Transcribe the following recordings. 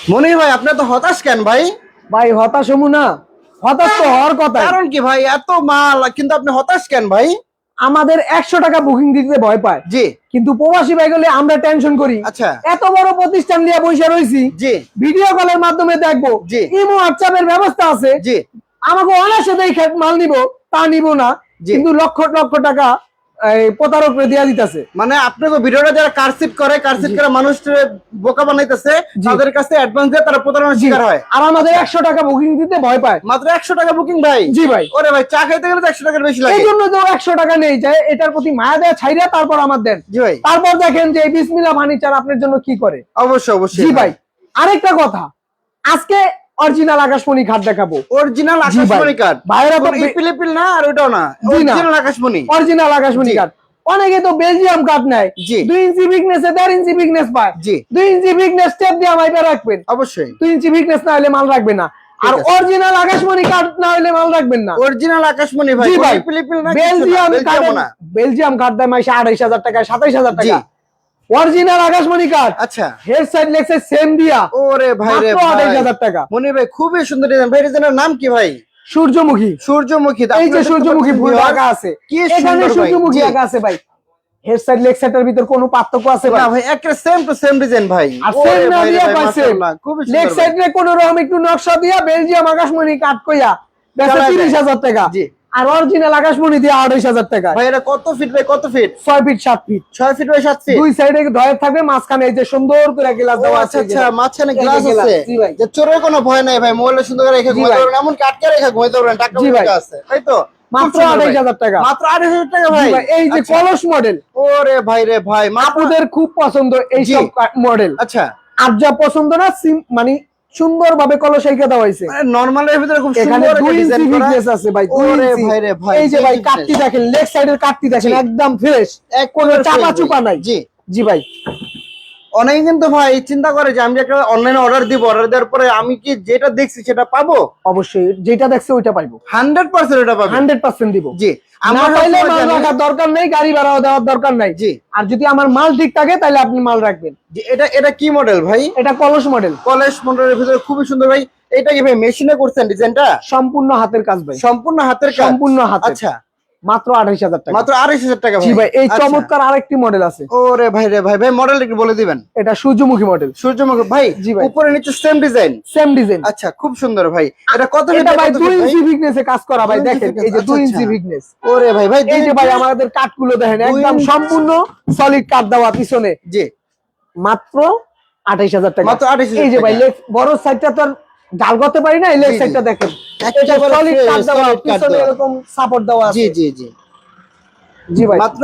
মনির ভাই আপনি তো হতাশ কেন ভাই? ভাই হতাশ হমু না। হতাশ তো হওয়ার কথা কারণ কি ভাই এত মাল কিন্তু আপনি হতাশ কেন ভাই? আমাদের একশো টাকা বুকিং দিতে ভয় পায়। জি। কিন্তু প্রবাসী ভাই গেলে আমরা টেনশন করি। আচ্ছা। এত বড় প্রতিষ্ঠান নিয়ে বসে রয়েছি। জি। ভিডিও কলের মাধ্যমে দেখব। জি। ইমো হোয়াটসঅ্যাপের ব্যবস্থা আছে। জি। আমাকে অনায়াসে দেখে মাল নিব তা নিব না। কিন্তু লক্ষ লক্ষ টাকা প্রতারক দিয়া দিতেছে। মানে আপনাকে ভিডিওটা যারা কারসিট করে কারসিট করে মানুষ বোকা বানাইতেছে তাদের কাছে অ্যাডভান্স দিয়ে তারা প্রতারণার শিকার হয়। আর আমাদের একশো টাকা বুকিং দিতে ভয় পায়। মাত্র একশো টাকা বুকিং ভাই। জি ভাই। ওরে ভাই চা খাইতে গেলে তো একশো টাকার বেশি এই জন্য তো টাকা নেই যায় এটার প্রতি মায়া দেয়া ছাইরা তারপর আমার দেন। জি ভাই। তারপর দেখেন যে এই বিসমিল্লা ফার্নিচার আপনার জন্য কি করে। অবশ্যই অবশ্যই জি ভাই। আরেকটা কথা আজকে অরিজিনাল আকাশমণি খাট দেখাবো। অরিজিনাল আকাশমণি কার্ড ভাইয়েরা তো ইপিল ইপিল না আর ওটাও না। অরিজিনাল আকাশমণি। অরিজিনাল আকাশমণি। কাঠ অনেকে তো বেলজিয়াম কাঠ নেয়। জি। দুই ইঞ্চি বিগনেস দেড় ইঞ্চি বিগনেস পায়। জি। দুই ইঞ্চি বিগনেস স্টেপ দিয়ে মাইপে রাখবেন। অবশ্যই। দুই ইঞ্চি বিগনেস না হলে মাল রাখবেন না। আর। অরিজিনাল আকাশমণি কাঠ না হলে মাল রাখবেন না। অরিজিনাল আকাশমণি ভাই বেলজিয়াম কাঠ বেলজিয়াম না বেলজিয়াম কাঠ দেয় মাইসে আড়াইশ হাজার টাকা সাতাইশ হাজার। টাকা। অরিজিনাল আকাশমণি কাঠ। আচ্ছা। হেড সাইড লেগছে সেম দিয়া। ওরে ভাই রে মাত্র আড়াইশ ভাই। হাজার টাকা। মনির ভাই খুবই সুন্দর ডিজাইন ভাই ডিজাইনের নাম কি ভাই? সূর্যমুখী। সূর্যমুখী। এই যে সূর্যমুখী ফুল আঁকা আছে। কি এখানে সূর্যমুখী। আঁকা আছে ভাই। হেড সাইড লেগ সাইডের ভিতর কোনো পার্থক্য আছে না ভাই? একটা সেম টু সেম ডিজাইন ভাই। আর সেম না দিয়া ভাই, মাশাআল্লাহ, খুবই সুন্দর সাইড রে কোনো রকম একটু নকশা দিয়া বেলজিয়াম আকাশমণি কাট কইয়া। বেচা চালাই তিরিশ দেয়। হাজার টাকা। জি। আর অরিজিনাল আকাশমণি দিয়ে আড়াইশ হাজার টাকা ভাই এটা কত ফিট ভাই? কত ফিট ছয় ফিট সাত ফিট ছয় ফিট বাই সাত ফিট দুই সাইডে ডয়ের থাকবে মাঝখানে এই যে সুন্দর করে গ্লাস দেওয়া আচ্ছা আছে আচ্ছা মাঝখানে গ্লাস আছে। যে চোরের কোনো ভয় নাই ভাই মোবাইলে সুন্দর করে রেখে ঘুমাইতে। পারবেন এমন কাটকে রেখে ঘুমাইতে পারবেন টাকা জি আছে তাই তো? মাত্র আড়াইশ হাজার টাকা। মাত্র আড়াইশ হাজার টাকা ভাই? এই যে আচ্ছা। কলস মডেল ওরে ভাই রে ভাই মাত্র খুব পছন্দ এই। সব মডেল আচ্ছা। আর যা পছন্দ না সিম- মানে দেওয়া হয়েছে। নরমালের ভিতরে খুব সুন্দর দুই ইঞ্চি ফিটনেস আছে ভাই ওরে ভাই রে ভাই, এই যে ভাই দেখেন লেগ সাইডের কাটতি দেখেন একদম ফ্রেশ এক কোনো চাপা চুপা নাই। জি। জি ভাই। অনেকে কিন্তু ভাই চিন্তা করে যে আমি একটা অনলাইনে অর্ডার দিব অর্ডার দেওয়ার পরে আমি কি যেটা দেখছি সেটা পাবো? অবশ্যই যেটা দেখছে ওইটা পাইবো। হান্ড্রেড পার্সেন্ট এটা পাবো। হান্ড্রেড পার্সেন্ট দিব। জি আমরা মাল রাখার দরকার নেই গাড়ি ভাড়াও দেওয়ার দরকার নাই। জি। আর যদি আমার মাল ঠিক থাকে তাহলে আপনি মাল রাখবেন। যে এটা এটা কি মডেল ভাই? এটা কলস মডেল কলেজ মডেলের ভিতরে খুবই সুন্দর ভাই। এটা কি ভাই মেশিনে করছেন ডিজাইনটা সম্পূর্ণ হাতের কাজ ভাই। সম্পূর্ণ হাতের কাজ। সম্পূর্ণ হাত আচ্ছা। মাত্র আঠাইশ হাজার টাকা। মাত্র আড়াইশ হাজার টাকা জি ভাই। এই আচ্ছা। চমৎকার আরেকটি মডেল আছে। ওরে ভাই রে ভাই ভাই মডেল একটু বলে দিবেন। এটা সূর্যমুখী মডেল সূর্যমুখী ভাই জি ভাই। উপরে নিচে সেম ডিজাইন সেম ডিজাইন আচ্ছা খুব সুন্দর ভাই। এটা কত এটা ভাই কত দুই feet ইঞ্চি ভিগনেসে কাজ করা ভাই দেখেন এই যে দুই আচ্ছা, ইঞ্চি। ভিগনেস ওরে ভাই ভাই এই যে ভাই আমাদের কাঠগুলো দেখেন একদম সম্পূর্ণ সলিড কাঠ দেওয়া পিছনে। জি। মাত্র আঠাইশ হাজার টাকা। মাত্র 28,000 এই যে ভাই। বড় সাইডটা তো ডাল করতে পারি না এই লেগ। সাইডটা দেখেন। এটা সলিড পিছনে এরকম সাপোর্ট জি আছে। জি জি। জি ভাই। মাত্র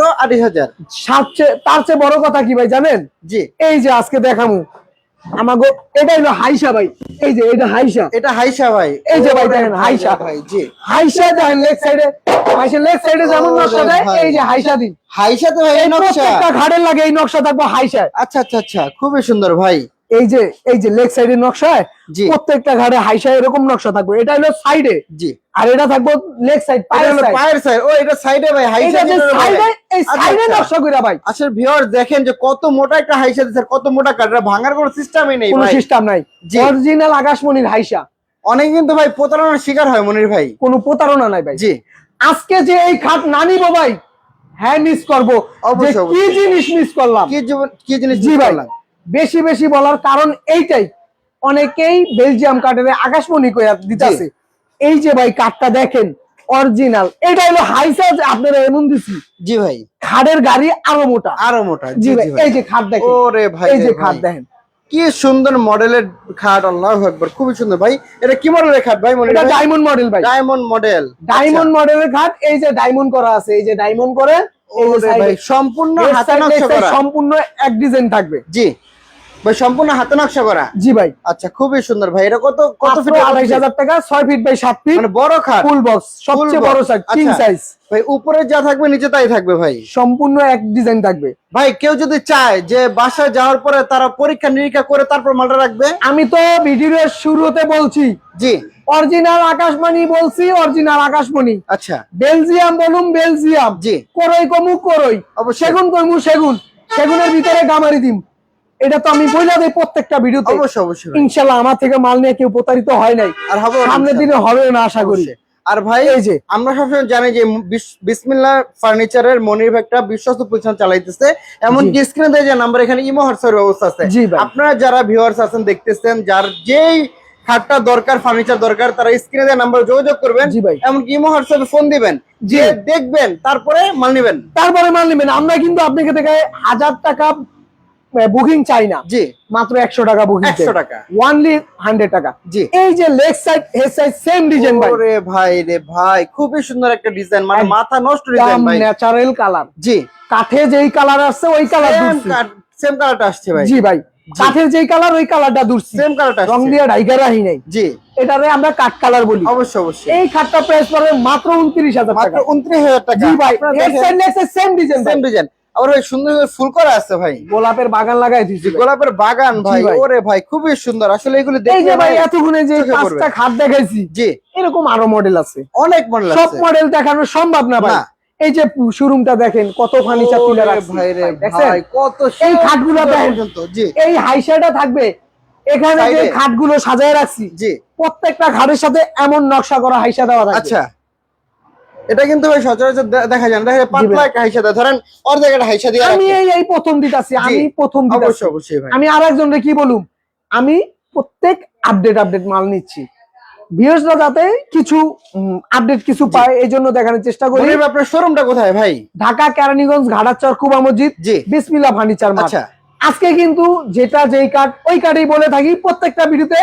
সবচেয়ে তার চেয়ে বড় কথা কি ভাই জানেন? জি। এই যে আজকে দেখামু আমাগো এটা হলো হাইসা ভাই। এই যে এটা হাইসা। এটা হাইসা ভাই। এই যে ভাই দেখেন, ভাই হাইসা। ভাই জি। হাইসা দেখেন লেগ সাইডে হাইসা লেগ সাইডে যেমন নকশা দেয় এই যে হাইসা দিন হাইসা ভাই এই নকশা। প্রত্যেকটা ঘাড়ের লাগে এই নকশা থাকব হাইসায়। আচ্ছা আচ্ছা আচ্ছা। খুবই সুন্দর ভাই। এই যে এই যে লেগ সাইডের নকশায়। প্রত্যেকটা ঘাড়ে হাইসায় এরকম নকশা থাকবে। এটা হলো সাইডে জি। আর এটা থাকব লেগ সাইড পায়ের সাইড পায়ের সাইড ও এটা সাইডে ভাই হাইসা হবে সাইডে। এই আচ্ছা, সাইডে আচ্ছা। নকশা কইরা ভাই। আসলে ভিউয়ার্স দেখেন যে কত মোটা একটা হাইসা দিচ্ছে কত মোটা কাটরা ভাঙার কোনো সিস্টেমই নেই কোনো সিস্টেম নাই। অরিজিনাল আকাশমণির হাইসা। অনেক কিন্তু ভাই প্রতারণার শিকার হয় মনির ভাই। কোনো প্রতারণা নাই ভাই। জি। আজকে যে এই খাট না নিব ভাই হ্যাঁ মিস করব। কি জিনিস মিস করলাম? কি জিনিস জি ভাই? বেশি বেশি বলার কারণ এইটাই। অনেকেই বেলজিয়াম কাঠের আকাশমণি কইয়া দিতেছে। এই যে ভাই কাঠটা দেখেন অরিজিনাল এটা হলো হাই সাইজ আপনারা এমন দিছি। জি ভাই। খাটের গাড়ি আরও মোটা। আরও মোটা। জি ভাই এই যে খাট দেখেন। ওরে ভাই এই যে খাট দেখেন। কি সুন্দর মডেলের খাট আল্লাহ একবার খুবই সুন্দর ভাই। এটা কি মডেলের খাট ভাই মনির এটা ডায়মন্ড মডেল ভাই। ডায়মন্ড মডেল ডায়মন্ড মডেলের খাট এই যে ডায়মন্ড করা আছে এই যে ডায়মন্ড করে সম্পূর্ণ হাতে নকশা করা। সম্পূর্ণ এক ডিজাইন থাকবে। জি। ভাই সম্পূর্ণ হাতে নকশা করা? জি ভাই। আচ্ছা খুবই সুন্দর ভাই। এটা কত কত কত ফিট ফিট আড়াইশ হাজার টাকা ছয় ফিট বাই সাত ফিট। মানে বড় খাট? ফুল বক্স সবচেয়ে বড় সাইজ কিং আচ্ছা। সাইজ ভাই উপরে যা থাকবে নিচে তাই থাকবে ভাই? সম্পূর্ণ এক ডিজাইন থাকবে। ভাই কেউ যদি চায় যে বাসায় যাওয়ার পরে তারা পরীক্ষা নিরীক্ষা করে তারপর মালটা রাখবে? আমি তো ভিডিওর শুরুতে বলছি জি। অরিজিনাল আকাশমণি বলছি অরিজিনাল আকাশমণি। আচ্ছা। বেলজিয়াম বলুন বেলজিয়াম। জি। করই কমু করই। সেগুন কমু সেগুন। সেগুনের ভিতরে গামারি দিম। এটা তো আমি বইলা দেই প্রত্যেকটা ভিডিওতে। অবশ্যই অবশ্যই ভাই। ইনশাল্লাহ আমার থেকে মাল নিয়ে কেউ প্রতারিত হয় নাই। আর হবে সামনের দিনে হবে না আশা করি। আর ভাই এই যে। আমরা সবসময় জানি যে বিস- বিসমিল্লাহ ফার্নিচারের মনির একটা বিশ্বস্ত প্রতিষ্ঠান চালাইতেছে। এমনকি স্ক্রিনে দেয় যে নাম্বার এখানে ইমো হোয়াটসঅ্যাপ ব্যবস্থা আছে। জি ভাই। আপনারা যারা ভিউয়ার্স আছেন দেখতেছেন যার যেই খাটটা দরকার ফার্নিচার দরকার তারা স্ক্রিনে দেয় নাম্বার যোগাযোগ করবেন। জি ভাই। এমনকি ইমো হোয়াটসঅ্যাপে ফোন দিবেন। যে দেখবেন তারপরে মাল নিবেন। তারপরে মাল নেবেন। আমরা কিন্তু আপনাকে থেকে হাজার টাকা বুকিং চাই না। জি। মাত্র একশো টাকা বুকিং একশো টাকা। ওয়ানলি হান্ড্রেড টাকা। জি। এই যে leg side head side same design ভাই। ওরে ভাই রে ভাই খুবই সুন্দর একটা ডিজাইন মানে মাথা নষ্ট ডিজাইন ভাই। ন্যাচারাল কালার জি। কাঠে যেই কালার আসছে ওই কালার সেম কালারটা আসছে ভাই। জি ভাই। কাঠের যেই কালার ওই কালারটা দুরছি সেম কালারটা রং দিয়ে ঢাইকা রাহি নাই। জি। এটারে আমরা কাঠ কালার বলি। অবশ্যই অবশ্যই। এই খাটটা প্রাইস পড়বে মাত্র উনত্রিশ হাজার মাত্র টাকা। উনত্রিশ হাজার টাকা। জি ভাই। Side same design same design। আবার ভাই সুন্দর সুন্দর ফুল করা আছে ভাই। গোলাপের বাগান লাগাই দিয়েছি গোলাপের বাগান ভাই। ওরে ভাই খুবই সুন্দর। আসলে এগুলো এই দেখে যে ভাই এতক্ষণে যে পাঁচটা খাট দেখাইছি জি। এরকম আরও মডেল আছে। অনেক মডেল সব মডেল দেখানো সম্ভব না ভাই। এই যে শোরুমটা দেখেন কত ফার্নিচার তুলে রাখছি। ভাই রে ভাই কত এই খাটগুলো দেখেন। এই হাইসাটা থাকবে। এখানে যে খাটগুলো সাজায় রাখছি জি। প্রত্যেকটা খাটের সাথে এমন নকশা করা হাইসা দেওয়া থাকবে। আচ্ছা। এটা কিন্তু ভাই সচরাচর দেখা যায় না। দেখা পাতলা একটা হাইসা দেয়। ধরেন অর্ধেক একটা হাইসা দিয়ে আমি এই এই প্রথম দিতাছি আমি প্রথম দিতাছি। অবশ্যই অবশ্যই ভাই। আমি কি বলুম? আমি প্রত্যেক আপডেট আপডেট মাল নিচ্ছি। ভিউয়ার্সরা যাতে কিছু আপডেট কিছু পায় এই জন্য দেখানোর চেষ্টা করি। আপনার শোরুমটা কোথায় ভাই? ঢাকা কেরানীগঞ্জ ঘাটাচর কুবা মসজিদ জি। বিসমিল্লা ফার্নিচার মার্ট আচ্ছা। আজকে কিন্তু যেটা যেই কার্ড ওই কার্ডেই বলে থাকি প্রত্যেকটা ভিডিওতে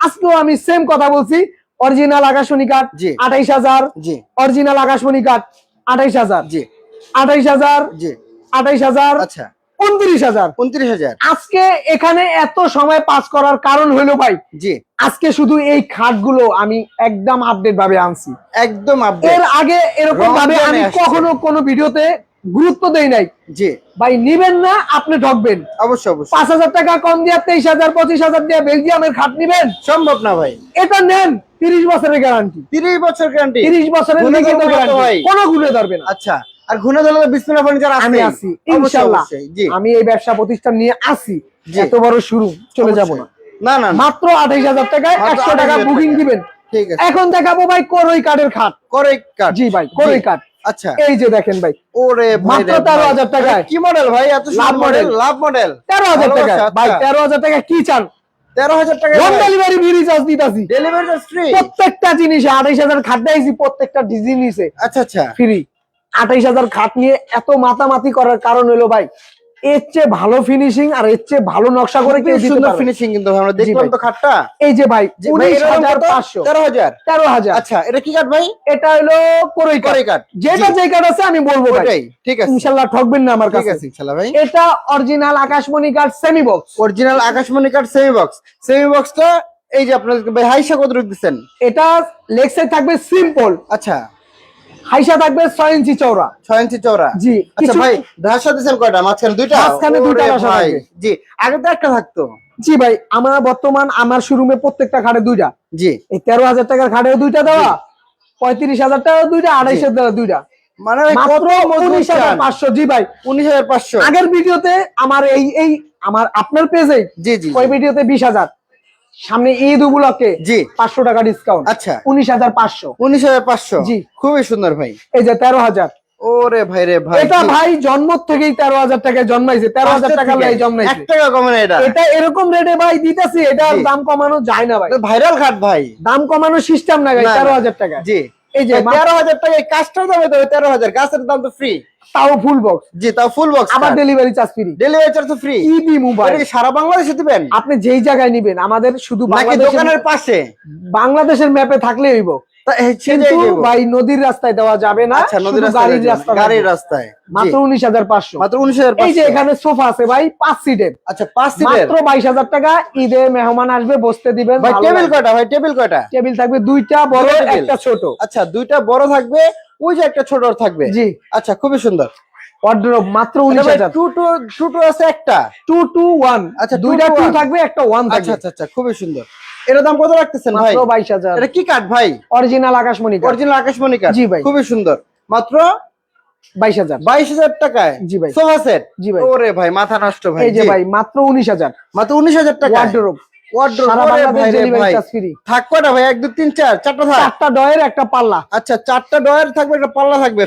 আজকেও আমি সেম কথা বলছি। অরিজিনাল আকাশমণি কার্ড জি। আঠাইশ হাজার। জি। অরিজিনাল আকাশমণি কার্ড আঠাইশ হাজার। জি। আঠাইশ হাজার জি। আঠাইশ হাজার আচ্ছা। উনত্রিশ হাজার। উনত্রিশ হাজার। আজকে এখানে এত সময় পাস করার কারণ হলো ভাই জি। আজকে শুধু এই খাটগুলো আমি একদম আপডেট ভাবে আনছি। একদম আপডেট এর আগে এরকম ভাবে আমি কখনো কোনো ভিডিওতে গুরুত্ব দেই নাই। জি। ভাই নিবেন না আপনি ঠকবেন। অবশ্যই অবশ্যই। পাঁচ হাজার টাকা কম দিয়ে তেইশ হাজার পঁচিশ হাজার দিয়ে বেলজিয়ামের খাট নিবেন? সম্ভব না ভাই। এটা নেন তিরিশ বছরের গ্যারান্টি তিরিশ বছর গ্যারান্টি তিরিশ বছরের কোনো গুণে ধরবে না। আচ্ছা আর ঘুরে ধরলে বিসমিল্লাহ ফার্নিচার আমি আছি ইনশাল্লাহ। জি। আমি এই ব্যবসা প্রতিষ্ঠান নিয়ে আসি। এত বড় শুরু চলে যাব না। না না মাত্র আঠাইশ হাজার টাকায় একশো টাকা বুকিং দিবেন। ঠিক আছে। এখন দেখাবো ভাই করই কাঠের খাট। করে কাট জি ভাই করই কাঠ। আচ্ছা। এই যে দেখেন ভাই। ওরে ভাই মাত্র তেরো হাজার টাকা কি মডেল ভাই এত লাভ মডেল লাভ মডেল তেরো হাজার টাকা ভাই আচ্ছা। তেরো হাজার টাকা কি চান? তেরো হাজার টাকা হোম ডেলিভারি ফ্রি চার্জ দিতাছি। ডেলিভারি ফ্রি প্রত্যেকটা জিনিসে আঠাইশ হাজার খাট দিয়েছি প্রত্যেকটা জিনিসে। আচ্ছা আচ্ছা। ফ্রি আঠাইশ হাজার খাট নিয়ে এত মাতামাতি করার কারণ হলো ভাই এর চেয়ে ভালো ফিনিশিং আর এর চেয়ে ভালো নকশা করে কেউ সুন্দর ফিনিশিং কিন্তু আমরা দেখলাম তো খাটটা। এই যে ভাই উনিশ হাজার পাঁচশো। তেরো হাজার। তেরো হাজার। আচ্ছা এটা কি কাঠ ভাই? এটা হলো করই কাঠ। করে কাঠ। যেটা যে কাঠ আছে আমি বলব ভাই। ঠিক আছে। ইনশাল্লাহ ঠকবেন না আমার ঠিক কাছে। আছে ইনশাআল্লাহ ভাই। এটা অরিজিনাল আকাশমণি কাঠ সেমি বক্স অরিজিনাল আকাশমণি কাঠ সেমি বক্স সেমি বক্সটা এই যে আপনার ভাই হাইসা কত দিচ্ছেন? এটা লেগ সাইড থাকবে সিম্পল আচ্ছা। হাইসা থাকবে ইঞ্চি ইঞ্চি চওড়া। জি আচ্ছা ভাই ধাসা দিচ্ছেন কয়টা? মাঝখানে দুইটা? মাঝখানে দুইটা থাকবে। জি আগে তো একটা থাকতো। জি ভাই আমার বর্তমান আমার শোরুমে প্রত্যেকটা খাটে দুইটা। জি। এই তেরো হাজার টাকার খাটেও দুইটা দেওয়া পঁয়ত্রিশ হাজার টাকা দুইটা আড়াইশো দেওয়া দুইটা। মানে মাত্র জি ভাই। উনিশ হাজার পাঁচশো। আগের ভিডিওতে আমার এই এই আমার আপনার পেজে জি জি। ওই ভিডিওতে বিশ হাজার। সামনে ঈদ উপলক্ষে জি। পাঁচশো টাকা ডিসকাউন্ট আচ্ছা। উনিশ হাজার পাঁচশো। উনিশ হাজার পাঁচশো? জি। খুবই সুন্দর ভাই। এই যে তেরো হাজার। ওরে ভাই রে ভাই এটা ভাই জন্ম থেকেই তেরো হাজার টাকায় জন্মাইছে। তেরো হাজার টাকা থেকে লাই জন্মাইছে। এক টাকা কমে না এটা। এটা এরকম রেটে ভাই দিতেছি এটা দাম কমানো যায় না ভাই। ভাইরাল খাট ভাই। দাম কমানোর সিস্টেম না ভাই তেরো হাজার টাকা। জি। এই যে তেরো হাজার টাকা কাজটার দামে দেবে তেরো হাজার গাছের দাম তো ফ্রি তাও ফুল বক্স জি তাও ফুল বক্স আবার delivery charge free delivery charge তো ফ্রি ইবি মোবাইল এটা সারা বাংলাদেশে দিবেন? আপনি যেই জায়গায় নিবেন আমাদের শুধু বাংলাদেশের দোকানের পাশে? বাংলাদেশের ম্যাপে থাকলে হইব। কিন্তু ভাই নদীর রাস্তায় দেওয়া যাবে না আচ্ছা নদীর শুধু রাস্তায় গাড়ির। গাড়ির রাস্তায়। মাত্র জি। উনিশ হাজার পাঁচশো। মাত্র উনিশ হাজার এই যে এখানে সোফা আছে ভাই পাঁচ সিটের। আচ্ছা পাঁচ সিটের? মাত্র বাইশ হাজার টাকা ঈদে মেহমান আসবে বসতে দিবেন ভাই টেবিল কয়টা ভাই টেবিল কয়টা? টেবিল থাকবে দুইটা বড় একটা ছোট। আচ্ছা দুইটা বড় থাকবে ওই যে একটা ছোট থাকবে। জি। আচ্ছা খুবই সুন্দর। ওয়ার্ড্রোব মাত্র উনিশ হাজার। টু টু টু টু আছে একটা? টু টু ওয়ান আচ্ছা, দুইটা টু থাকবে একটা ওয়ান আচ্ছা থাকবে। আচ্ছা আচ্ছা খুবই সুন্দর। এর দাম কত রাখতেছেন ভাই? মাত্র বাইশ হাজার। এটা কি কাঠ ভাই? অরিজিনাল আকাশমণি কাঠ। অরিজিনাল আকাশমণি কাঠ। জি ভাই। খুবই সুন্দর। মাত্র বাইশ হাজার। বাইশ হাজার টাকায়? জি ভাই। Sofa set? জি ভাই। ওরে ভাই মাথা নষ্ট ভাই। এই যে ভাই মাত্র উনিশ হাজার। মাত্র উনিশ হাজার টাকা ওয়ার্ডরোব একটা পাল্লা। আচ্ছা চারটা ডয়ার থাকবে একটা পাল্লা থাকবে।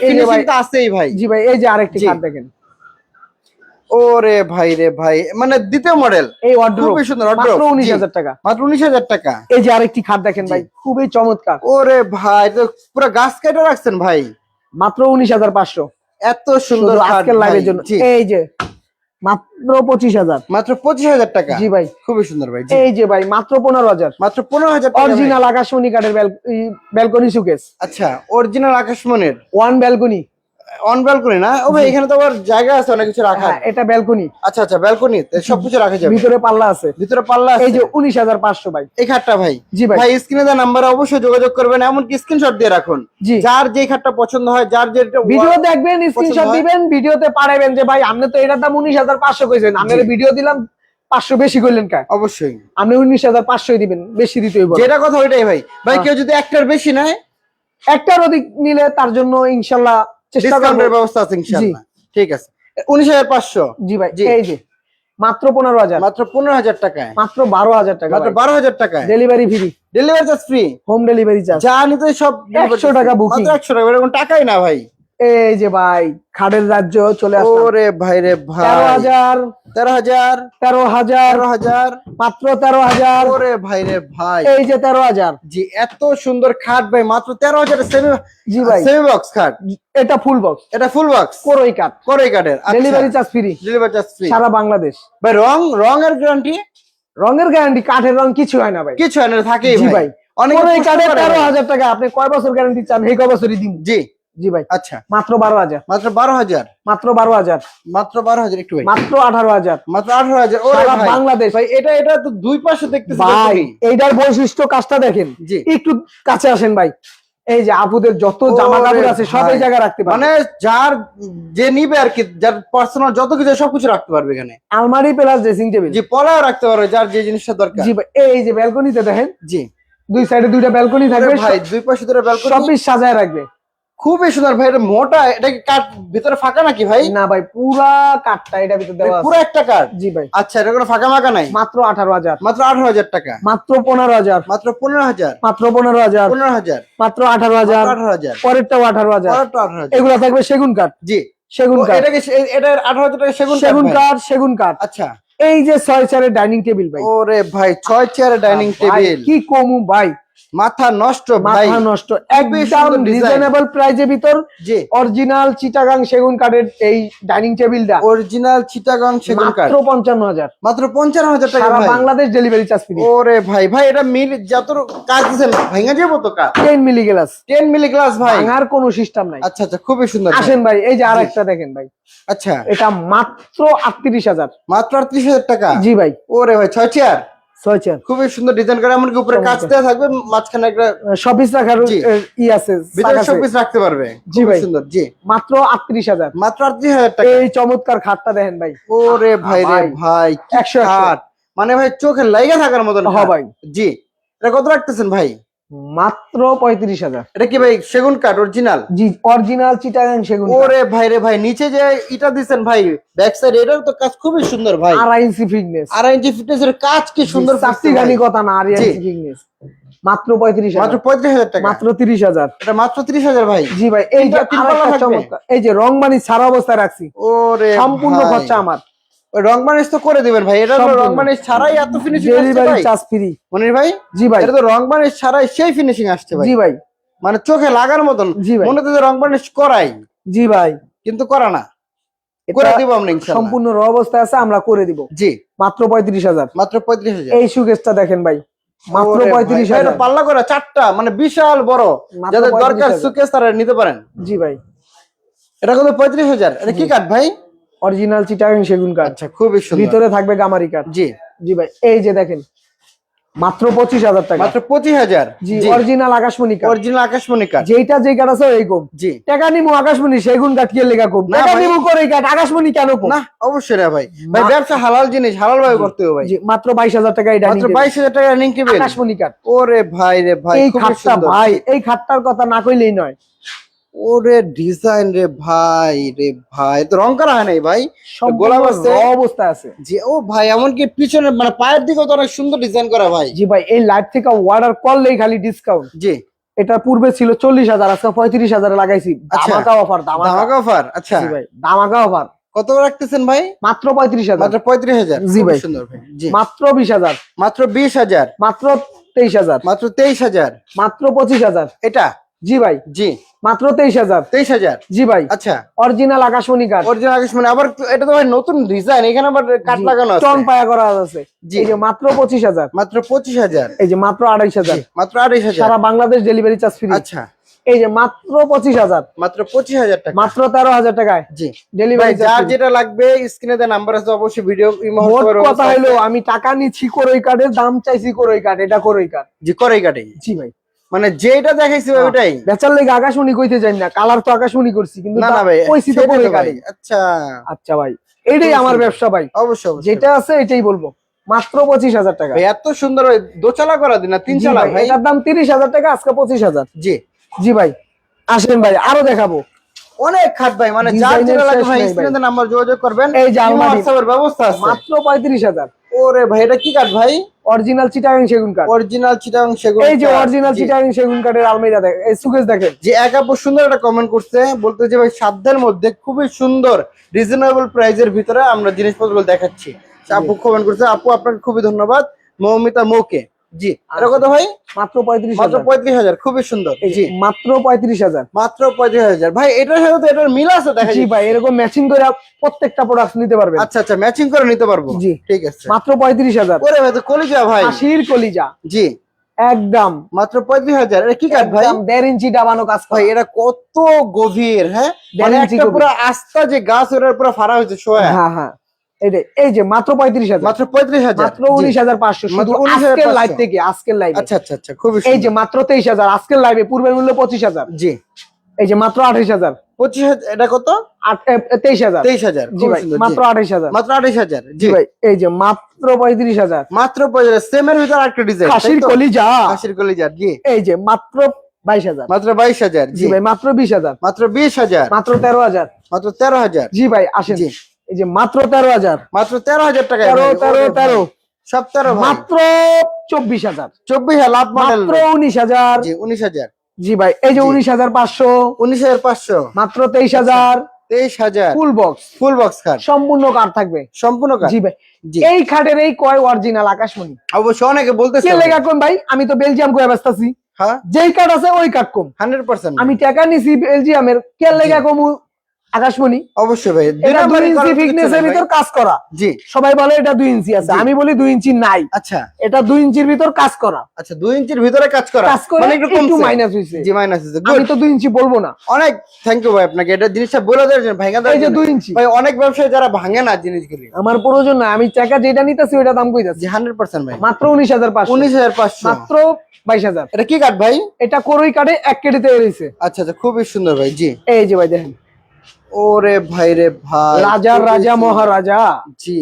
আছেই ভাই। জি ভাই এই যে আরেকটি জি। দেখেন। ওরে ভাই রে ভাই মানে দ্বিতীয় মডেল এই ওয়ার্ডরোব খুবই সুন্দর মাত্র উনিশ জি। হাজার টাকা। মাত্র উনিশ হাজার টাকা। এই যে আরেকটি খাট দেখেন ভাই খুবই চমৎকার। ওরে ভাই তো পুরো গাছ কেটে রাখছেন ভাই? মাত্র উনিশ হাজার পাঁচশো। এত সুন্দর আজকের। লাইভের জন্য। এই যে মাত্র পঁচিশ হাজার। মাত্র পঁচিশ হাজার টাকা। জি ভাই। খুবই সুন্দর ভাই এই যে ভাই মাত্র পনেরো হাজার। মাত্র পনেরো হাজার। অরিজিনাল আকাশমণি কাঠের ব্যালকনি সুকেস আচ্ছা অরিজিনাল আকাশমণির। ওয়ান ব্যালকনি অন ব্যালকনি না? ও এখানে তো আবার জায়গা আছে অনেক কিছু রাখার। হ্যাঁ এটা ব্যালকনি আচ্ছা আচ্ছা ব্যালকনি সবকিছু রাখা যাবে। ভিতরে পাল্লা আছে। ভিতরে পাল্লা এই যে উনিশ হাজার পাঁচশো ভাই। এই খাটটা ভাই। জি ভাই। ভাই স্ক্রিনে দেওয়া নাম্বারে অবশ্যই যোগাযোগ করবেন এমনকি স্ক্রিনশট দিয়ে রাখুন। যার যে খাটটা পছন্দ হয় যার যেটা ভিডিও দেখবেন স্ক্রিনশট। দিবেন ভিডিওতে পাঠাবেন যে ভাই আপনি তো এটার দাম উনিশ হাজার পাঁচশো কইছেন। আপনার ভিডিও দিলাম পাঁচশো বেশি করলেন কা অবশ্যই। আপনি উনিশ হাজার পাঁচশোই দিবেন বেশি দিতে হইব। যেটা কথা ওইটাই ভাই। ভাই হ্যাঁ। কেউ যদি একটার বেশি নেয়? একটার অধিক নিলে তার জন্য ইনশাল্লাহ চেষ্টা করব। ব্যবস্থা আছে ইনশাআল্লাহ। ঠিক আছে। উনিশ হাজার পাঁচশো। জি ভাই। এই যে মাত্র পনেরো হাজার। মাত্র পনেরো হাজার টাকায়। মাত্র বারো হাজার টাকা মাত্র বারো হাজার টাকায়। Delivery free delivery charge free home delivery charge যা নিতে সব 100 টাকা বুকিং মাত্র একশো টাকা। এরকম টাকাই না ভাই। এই যে ভাই খাড়ের রাজ্য চলে আসলাম। ওরে ভাই রে ভাই। তেরো হাজার। তেরো হাজার। তেরো হাজার। হাজার। মাত্র তেরো হাজার। ওরে ভাই রে ভাই। এই যে তেরো হাজার। জি এত সুন্দর খাট ভাই মাত্র তেরো হাজার সেমি জি ভাই। সেমি বক্স খাট। এটা ফুল বক্স এটা ফুল বক্স কোরই কাঠ। করে কাঠের। Delivery charge free delivery charge free সারা বাংলাদেশ। ভাই রং রং এর গ্যারান্টি রঙের গ্যারান্টি কাঠের রং কিছু হয় না ভাই। কিছু হয় না থাকেই জি ভাই। অনেক কোরই তেরো হাজার টাকা আপনি কয় বছর গ্যারান্টি চান? এই কয় বছরই দিন। জি। জি ভাই। আচ্ছা। মাত্র বারো হাজার। মাত্র বারো হাজার? মাত্র বারো হাজার। মাত্র বারো হাজার একটু মাত্র আঠারো হাজার। মাত্র আঠারো হাজার। বাংলাদেশ। ভাই এটা এটা তো দুই পাশে দেখতেছি ভাই এইটার বৈশিষ্ট্য কাজটা দেখেন। জি। একটু কাছে আসেন ভাই। এই যে আপুদের যত জামা কাপড় আছে সব এই জায়গায় রাখতে পারবে মানে যার যে নিবে আর কি যার পার্সোনাল যত কিছু সবকিছু রাখতে পারবে এখানে। আলমারি প্লাস ড্রেসিং টেবিল জি পলাও রাখতে পারবে যার যে জিনিসটা দরকার। জি ভাই এই যে ব্যালকনিতে দেখেন। জি। দুই সাইডে দুইটা ব্যালকনি থাকবে ভাই দুই পাশে ধরে ব্যালকনি সব সাজায় রাখবে। খুবই সুন্দর ভাই এটা মোটা এটা কি কাঠ ভিতরে ফাঁকা নাকি ভাই? না ভাই পুরা কাঠটা এটা ভিতরে দেওয়া পুরো একটা কাঠ? জি ভাই। আচ্ছা এটা কোনো ফাঁকা মাকা নাই? মাত্র আঠারো হাজার। মাত্র আঠারো হাজার টাকা? মাত্র পনেরো হাজার। মাত্র পনেরো হাজার? মাত্র পনেরো হাজার। পনেরো হাজার? মাত্র আঠারো হাজার। আঠারো হাজার। পরেরটাও আঠারো হাজার। এগুলা থাকবে সেগুন কাঠ। জি। সেগুন কাঠ। এটা কি এটা আঠারো হাজার টাকা সেগুন কাঠ সেগুন? কাঠ সেগুন কাঠ। আচ্ছা। এই যে ছয় চারের ডাইনিং টেবিল ভাই। ওরে ভাই ছয় চেয়ারে ডাইনিং টেবিল। কি কমু ভাই। মাথা নষ্ট ভাই। মাথা নষ্ট একদম রিজনেবল প্রাইজের ভিতর জি। অরিজিনাল চিটাগাং সেগুন কাঠের এই ডাইনিং টেবিলটা অরিজিনাল চিটাগাং সেগুন কাঠ। মাত্র পঞ্চান্ন হাজার। মাত্র পঞ্চান্ন হাজার টাকা সারা ভাই। বাংলাদেশ ডেলিভারি চার্জ ফ্রি ওরে ভাই ভাই এটা মিল যত কাজ দিচ্ছেন ভাঙা যাব তো কাজ? Ten milli glass ten milli glass ভাই। ভাঙার কোনো সিস্টেম নাই। আচ্ছা আচ্ছা খুবই সুন্দর। আসেন ভাই এই যে আরেকটা দেখেন ভাই। আচ্ছা। এটা মাত্র আটত্রিশ হাজার। মাত্র আটত্রিশ হাজার টাকা? জি ভাই। ওরে ভাই ছয় চেয়ার ছয় চেয়ার খুবই সুন্দর ডিজাইন করা এমনকি উপরে কাজ দেওয়া থাকবে মাঝখানে একটা শপিস রাখার ই আছে ভিতরে শপিস রাখতে পারবে। জি ভাই। সুন্দর জি। মাত্র আটত্রিশ হাজার। মাত্র আটত্রিশ হাজার টাকা। এই চমৎকার খাটটা দেখেন ভাই। ওরে ভাই রে ভাই। ভাই কি একশো একশো। খাট। মানে ভাই চোখে লাইগা থাকার মতন হ খাট। ভাই। জি। এটা কত রাখতেছেন ভাই? মাত্র পঁয়ত্রিশ হাজার। এটা কি ভাই সেগুন কাঠ অরিজিনাল জি অরিজিনাল চিটাগাং সেগুন ওরে ভাই রে ভাই নিচে যে ইটা দিছেন ভাই ব্যাক সাইড এটার তো কাজ খুবই সুন্দর ভাই। আড়াই ইঞ্চি ফিটনেস আর ইঞ্চি ফিটনেস এর কাজ কি সুন্দর চারটি গানি কথা না আড়াই। ইঞ্চি ফিটনেস মাত্র পঁয়ত্রিশ মাত্র পঁয়ত্রিশ হাজার টাকা। মাত্র তিরিশ হাজার। এটা মাত্র ত্রিশ হাজার ভাই। জি ভাই এই যে এই যে রং বানি সারা অবস্থায় রাখছি। ওরে সম্পূর্ণ খরচা আমার। রং বানিশ তো করে দিবেন ভাই এটা। রং বানিশ ছাড়াই এত ফিনিশিং ডেলিভারি ভাই। চার্জ ফ্রি মনির ভাই? জি ভাই। এটা তো রং বানিশ ছাড়াই সেই ফিনিশিং আসছে ভাই। জি ভাই। মানে চোখে লাগার মতন। মনে তো রং বানিশ করাই। জি ভাই। কিন্তু করা না। করে দিব আমরা ইনশাআল্লাহ সম্পূর্ণ র অবস্থায় আছে আমরা করে দিব। জি। মাত্র পঁয়ত্রিশ হাজার। মাত্র পঁয়ত্রিশ হাজার। এই সুকেসটা দেখেন ভাই। মাত্র ওরে ভাই, পঁয়ত্রিশ ভাই, এটা হাজার। পাল্লা করে চারটা মানে বিশাল বড়। যাদের দরকার সুকেস তারা নিতে পারেন। জি ভাই। এটা কত পঁয়ত্রিশ হাজার। এটা কি কাট ভাই? অরিজিনাল চিটাগাং সেগুন কাঠ। আচ্ছা খুবই সুন্দর। ভিতরে থাকবে গামারি কাঠ। জি। জি ভাই এই যে দেখেন মাত্র পঁচিশ হাজার টাকা। মাত্র পঁচিশ হাজার। জি অরিজিনাল আকাশমণি কাঠ। অরিজিনাল আকাশমণি কাঠ। যেইটা যেই কাঠ আছে এই কম। জি। টাকা নিমু আকাশমণি সেগুন কাঠ কি লেখা কম? না টাকা নিমু করে কাঠ আকাশমণি কেন কম? না অবশ্যই রে ভাই। ভাই ব্যবসা হালাল জিনিস হালাল ভাবে করতে হবে ভাই। জি, মাত্র বাইশ হাজার টাকা এটা মাত্র বাইশ হাজার টাকা রানিং টেবিল আকাশমণি কাঠ। ওরে ভাই রে ভাই এই খাটটা ভাই এই খাটটার কথা না কইলেই নয়। ওরে ডিজাইন রে ভাই রে ভাই। তো রং করা হয় নাই ভাই? গোলাপ আছে? raw অবস্থায় আছে। যে ও ভাই এমনকি পিছনে মানে পায়ের দিকেও তো অনেক সুন্দর ডিজাইন করা ভাই। জি ভাই এই লাইভ থেকে অর্ডার করলেই খালি ডিসকাউন্ট জি। এটা পূর্বে ছিল চল্লিশ হাজার আজকে পঁয়ত্রিশ হাজারে লাগাইছি। আচ্ছা। ধামাকা অফার ধামাকা। অফার আচ্ছা। ভাই ধামাকা অফার কত রাখতেছেন ভাই? মাত্র পঁয়ত্রিশ হাজার। মাত্র পঁয়ত্রিশ হাজার। জি ভাই। সুন্দর ভাই মাত্র বিশ হাজার। মাত্র বিশ হাজার। মাত্র তেইশ হাজার। মাত্র তেইশ হাজার। মাত্র পঁচিশ হাজার। এটা? জি ভাই। জি। মাত্র তেইশ হাজার। তেইশ হাজার? জি ভাই। আচ্ছা। অরিজিনাল আকাশমণি কাঠ। অরিজিনাল আকাশ মানে আবার এটা তো ভাই নতুন ডিজাইন এখানে আবার কাট লাগানো আছে। টন পায়া করা আছে। জি। এই যে মাত্র পঁচিশ হাজার। মাত্র পঁচিশ হাজার। এই যে মাত্র আড়াইশ হাজার। মাত্র আড়াইশ হাজার। সারা বাংলাদেশ ডেলিভারি চার্জ ফ্রি আচ্ছা। এই যে মাত্র পঁচিশ হাজার। মাত্র পঁচিশ হাজার টাকা। মাত্র তেরো হাজার টাকায়। জি। ডেলিভারি যার যেটা লাগবে স্ক্রিনে দেওয়া নাম্বার আছে অবশ্যই ভিডিও কথা হলো আমি টাকা নিচ্ছি করই কার্ডের দাম চাইছি করই কার্ড এটা করই কার্ড জি করেই কাটে জি ভাই। মানে যেটা দেখাইছি ভাই ওটাই বেচার লেগে আকাশমণি কইতে যাই না কালার তো আকাশমণি করছি কিন্তু না না ভাই কইছি তো পরে। কার্ডে আচ্ছা। আচ্ছা ভাই এটাই আমার ব্যবসা ভাই। অবশ্যই। যেটা আছে এটাই বলব। মাত্র পঁচিশ হাজার টাকা। এত সুন্দর ভাই দোচালা করা দিন না তিন চালা ভাই, ভাই? এটার দাম তিরিশ হাজার টাকা আজকে পঁচিশ হাজার। জি। জি ভাই আসেন ভাই আরও দেখাবো। অনেক খাট ভাই মানে যার যেটা লাগবে ভাই স্ক্রিনে নাম্বার যোগাযোগ করবেন। এই যে আলমারি। হোয়াটসঅ্যাপের ব্যবস্থা আছে। মাত্র পঁয়ত্রিশ হাজার। ওরে ভাই এটা কি কাঠ ভাই? অরিজিনাল চিটাগাং সেগুন কাঠ। অরিজিনাল চিটাং সেগুন এই যে অরিজিনাল। চিটাগাং সেগুন কাঠের আলমিরা দেখ এই সুকেশ দেখেন। যে এক আপু সুন্দর একটা কমেন্ট করছে। বলতে যে ভাই সাধ্যের মধ্যে খুবই সুন্দর রিজনেবল প্রাইজের ভিতরে আমরা জিনিসপত্রগুলো দেখাচ্ছি। আপু কমেন্ট করছে আপু আপনাকে খুবই ধন্যবাদ। মৌমিতা মৌকে। জি। এটা কত ভাই? মাত্র পঁয়ত্রিশ মাত্র হাজার। পঁয়ত্রিশ হাজার খুবই সুন্দর। জি। মাত্র পঁয়ত্রিশ হাজার। মাত্র পঁয়ত্রিশ হাজার। ভাই এটার সাথে তো এটার মিল আছে দেখা জি ভাই এরকম ম্যাচিং করে প্রত্যেকটা প্রোডাক্ট নিতে পারবেন। আচ্ছা আচ্ছা ম্যাচিং করে নিতে পারব। জি। ঠিক আছে। মাত্র পঁয়ত্রিশ হাজার। ওরে ভাই তো কলিজা ভাই। আশির কলিজা। জি। একদম। মাত্র পঁয়ত্রিশ হাজার। এটা কি কাঠ ভাই? দেড় ইঞ্চি ডাবানো কাজ ভাই এটা কত গভীর হ্যাঁ? মানে একটা পুরো আস্থা যে গাছ ওটার পুরো ফাড়া হয়েছে সোয়া। হ্যাঁ হ্যাঁ। এই যে এই যে মাত্র পঁয়ত্রিশ হাজার। মাত্র পঁয়ত্রিশ হাজার? মাত্র উনিশ হাজার পাঁচশো শুধু মাত্র 19,500 আজকের লাইভ থেকে আজকের লাইভ আচ্ছা আচ্ছা আচ্ছা খুবই এই যে মাত্র তেইশ হাজার আজকের লাইভে পূর্বের মূল্য পঁচিশ হাজার। জি। এই যে মাত্র আঠাইশ হাজার। পঁচিশ হাজার এটা কত? তেইশ হাজার। তেইশ হাজার জি ভাই মাত্র আঠাইশ হাজার। মাত্র আঠাইশ হাজার জি। ভাই এই যে মাত্র পঁয়ত্রিশ হাজার। মাত্র পঁয়ত্রিশ সেমের ভিতর একটা ডিজাইন খাসির কলিজা। খাসির কলিজার জি। এই যে মাত্র বাইশ হাজার। মাত্র বাইশ হাজার জি ভাই মাত্র বিশ হাজার। মাত্র বিশ হাজার। মাত্র তেরো হাজার। মাত্র তেরো হাজার। জি ভাই আসেন। এই যে মাত্র তেরো হাজার। মাত্র তেরো হাজার টাকা তেরো তেরো তেরো। সব তেরো মাত্র চব্বিশ হাজার। চব্বিশ হাজার লাভ মাত্র উনিশ হাজার। উনিশ হাজার। জি ভাই এই যে উনিশ হাজার পাঁচশো। উনিশ হাজার পাঁচশো। মাত্র তেইশ হাজার। তেইশ হাজার। ফুল বক্স ফুল বক্স খাট সম্পূর্ণ কার থাকবে। সম্পূর্ণ কাঠ জি ভাই। এই খাটের এই কয় অরিজিনাল আকাশমণি? অবশ্য অনেকে বলতেছে কে লেগা কোন ভাই? আমি তো বেলজিয়াম কয়ে ব্যস্তাছি হ্যাঁ। যেই কার্ড আছে ওই কার্ড কম। Hundred percent. আমি টাকা নিছি বেলজিয়ামের কে লেগা কম? আকাশমণি অবশ্যই ভাই দুই এটা দুই ইঞ্চি করার কিছু ফিটনেস এর ভিতর কাজ করা। জি। সবাই বলে এটা দুই ইঞ্চি আছে আমি বলি দুই ইঞ্চি নাই। আচ্ছা। এটা দুই ইঞ্চির ভিতর কাজ করা। আচ্ছা দুই ইঞ্চির ভিতরে কাজ করা। কাজ করে মানে একটু মাইনাস হয়েছে জি মাইনাস হয়েছে আমি তো দুই ইঞ্চি বলব না। অনেক থ্যাংক ইউ ভাই আপনাকে। এটা জিনিসটা বলে দেওয়ার জন্য ভাঙা এই যে দুই ইঞ্চি। ভাই অনেক ব্যবসায়ী যারা ভাঙে না জিনিসগুলি। আমার প্রয়োজন না আমি টাকা যেটা নিতেছি ওটা দাম কইতাছি। জি হান্ড্রেড পার্সেন্ট ভাই। মাত্র উনিশ হাজার পাঁচশো। উনিশ হাজার পাঁচশো। মাত্র বাইশ হাজার। এটা কি কাঠ ভাই? এটা করই কাটে এক কেটিতে এড়েছে আচ্ছা আচ্ছা খুবই সুন্দর ভাই জি। এই যে ভাই দেখেন। ওরে ভাই রে ভাই। রাজার রাজা মহারাজা। জি।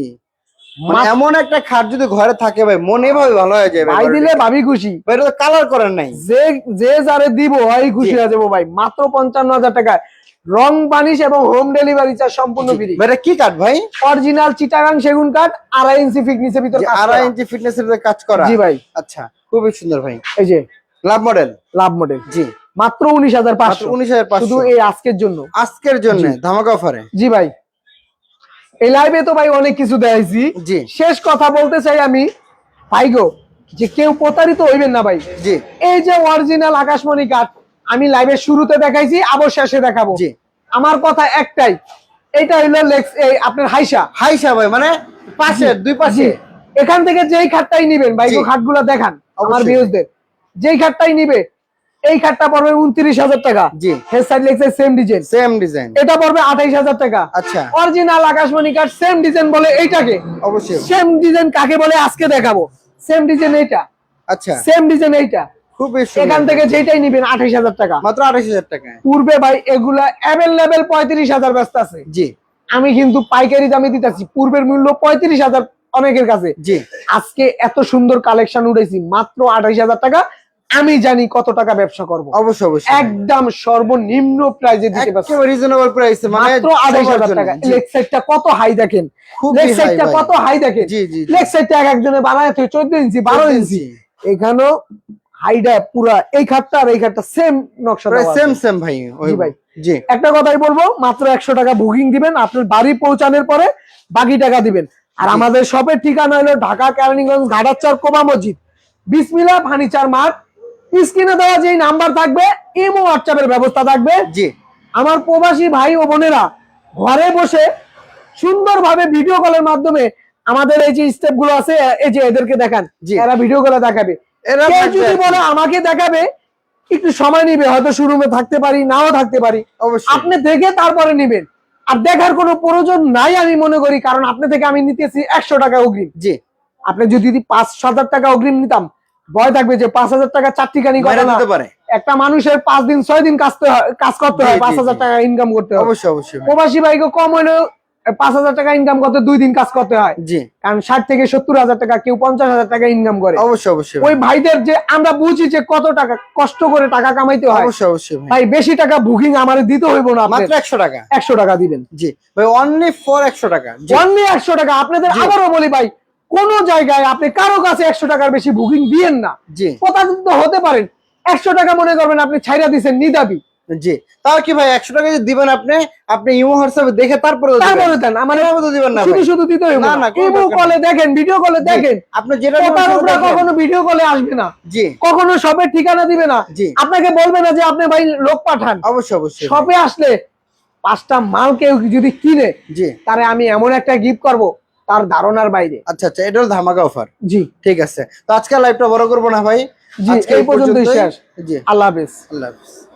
মানে এমন একটা খাট যদি ঘরে থাকে ভাই মনে ভাবে ভালো হয়ে যাবে ভাই দিলে ভাবি খুশি। ভাই তো কালার করেন নাই। যে যে যারে দিব ভাই খুশি হয়ে যাব ভাই। মাত্র পঞ্চান্ন হাজার টাকায়। রং বানিশ এবং হোম ডেলিভারি চার্জ সম্পূর্ণ ফ্রি ভাই এটা কি কাঠ ভাই? অরিজিনাল চিটাগাং সেগুন কাঠ আড়াই ইঞ্চি ফিটনেসের ভিতর আড়াই ইঞ্চি ফিটনেস এর কাজ করা। জি ভাই। আচ্ছা খুবই সুন্দর ভাই। এই যে লাভ মডেল লাভ মডেল জি। মাত্র উনিশ হাজার পাঁচশো। উনিশ হাজার শুধু এই আজকের জন্য। আজকের জন্য ধামাকা অফারে। জি ভাই। এই লাইভে তো ভাই অনেক কিছু দেখাইছি। জি। শেষ কথা বলতে চাই আমি ভাই গো যে কেউ প্রতারিত হইবেন না ভাই। জি। এই যে অরিজিনাল আকাশমণি কাঠ আমি লাইভের শুরুতে দেখাইছি আবার শেষে দেখাবো। জি। আমার কথা একটাই এটা হইল লেক্স এই আপনার হাইসা। হাইসা ভাই মানে পাশে দুই পাশে। এখান থেকে যেই খাটটাই নিবেন ভাই। খাটগুলো দেখান আমার। ভিউজদের যেই খাটটাই নিবে এই খাটটা পড়বে উনত্রিশ হাজার টাকা। জি। লেক্সের সেম ডিজাইন সেম ডিজাইন এটা পড়বে আঠাইশ হাজার টাকা। আচ্ছা। অরিজিনাল আকাশমণি কাঠ সেম ডিজাইন বলে এইটাকে। অবশ্যই। সেম ডিজাইন কাকে বলে আজকে দেখাবো। সেম ডিজাইন এইটা। আচ্ছা। সেম ডিজাইন এইটা। খুবই এখান থেকে যেটাই নিবেন আঠাইশ হাজার টাকা। মাত্র হাজার টাকা পূর্বে ভাই এগুলা অ্যাভেলেবেল পঁয়ত্রিশ হাজার ব্যস্ত আছে। জি। আমি কিন্তু পাইকারি দামে দিতেছি। পূর্বের মূল্য পঁয়ত্রিশ হাজার অনেকের কাছে। জি। আজকে এত সুন্দর কালেকশন উঠেছি। মাত্র আঠাইশ হাজার টাকা। আমি জানি কত টাকা ব্যবসা করব। অবশ্যই অবশ্যই একদম সর্বনিম্ন প্রাইজে দিতে পারছি। একেবারে রিজনেবল প্রাইস মানে মাত্র আড়াইশ সবার হাজার জন্য। টাকা। লেগ সাইডটা কত হাই দেখেন? লেগ সাইডটা কত হাই দেখেন? জি জি। লেগ সাইডটা এক একজনে বানায় তো চোদ্দ ইঞ্চি বারো ইঞ্চি। এখানেও হাইডা পুরা এই খাটটা আর এই খাটটা সেম নকশা দেওয়া সেম সেম ভাই ওই ভাই। জি। একটা কথাই বলব মাত্র একশো টাকা বুকিং দিবেন আপনার বাড়ি পৌঁছানোর পরে বাকি টাকা দিবেন। আর আমাদের শপের ঠিকানা হলো ঢাকা কেরানীগঞ্জ ঘাটাচার কোবা মসজিদ। বিসমিল্লা ফার্নিচার মার্ট স্ক্রিনে দেওয়া যে নাম্বার থাকবে ইমো হোয়াটসঅ্যাপের ব্যবস্থা থাকবে। জি। আমার প্রবাসী ভাই ও বোনেরা ঘরে বসে সুন্দরভাবে ভিডিও কলের মাধ্যমে আমাদের এই যে স্টেপগুলো আছে এই যে এদেরকে দেখান। এরা ভিডিও করে দেখাবে। এরা যদি বলে আমাকে দেখাবে একটু সময় নিবে হয়তো শোরুমে থাকতে পারি নাও থাকতে পারি। অবশ্যই। আপনি দেখে তারপরে নেবেন। আর দেখার কোনো প্রয়োজন নাই আমি মনে করি কারণ আপনি থেকে আমি নিতেছি একশো টাকা অগ্রিম। জি। আপনি যদি পাঁচ হাজার টাকা অগ্রিম নিতাম ভয় থাকবে যে পাঁচ হাজার টাকা চারটি কানি বাইরে করে না দিতে পারে। একটা মানুষের পাঁচ দিন ছয় দিন কাজ করতে হয়- করতে পাঁচ হাজার টাকা ইনকাম করতে হয়। অবশ্যই অবশ্যই ভাই। প্রবাসী ভাইকে কম হলেও পাঁচ হাজার টাকা ইনকাম করতে দুই দিন কাজ করতে হয়। জি। কারণ ষাট থেকে সত্তর হাজার টাকা কেউ পঞ্চাশ হাজার টাকা ইনকাম করে। অবশ্যই অবশ্যই ওই ভাইদের যে আমরা বুঝি যে কত টাকা কষ্ট করে টাকা কামাইতে হয়। অবশ্যই অবশ্যই ভাই। বেশি টাকা বুকিং আমার দিতে হইব না মাত্র একশো টাকা। একশো টাকা দিবেন। জি ভাই অনলি ফর একশো টাকা। অনলি একশো টাকা। আপনাদের আবারও বলি ভাই কোন জায়গায় আপনি কারও কাছে একশো টাকার বেশি বুকিং দিয়েন না। প্রতারিত হতে পারেন একশো টাকা মনে করবেন আপনি ছাইরা দিচ্ছেন নিদাবি। জি। তাও কি ভাই একশো টাকা যদি দিবেন আপনি আপনি ইমো হোয়াটসঅ্যাপে দেখে তারপরে তারপরে দেন। আমার এভাবে তো দিবেন না শুধু শুধু দিতে হইব না, না। ইমো কলে দেখেন ভিডিও কলে দেখেন। আপনি যেটা প্রতারকরা কখনো ভিডিও কলে আসবে না। জি। কখনো শপের ঠিকানা দিবে না। জি। আপনাকে বলবে না যে আপনি ভাই লোক পাঠান। অবশ্যই অবশ্যই। শপে আসলে পাঁচটা মাল কেউ যদি কিনে জি। তারে আমি এমন একটা গিফট করব। তার ধারণার বাইরে। আচ্ছা আচ্ছা এটা হলো ধামাকা অফার জি। ঠিক আছে। তো আজকে লাইভটা বড় করব না ভাই। জি এই পর্যন্তই। শেষ। জি। আল্লাহ হাফেজ। আল্লাহ হাফিজ।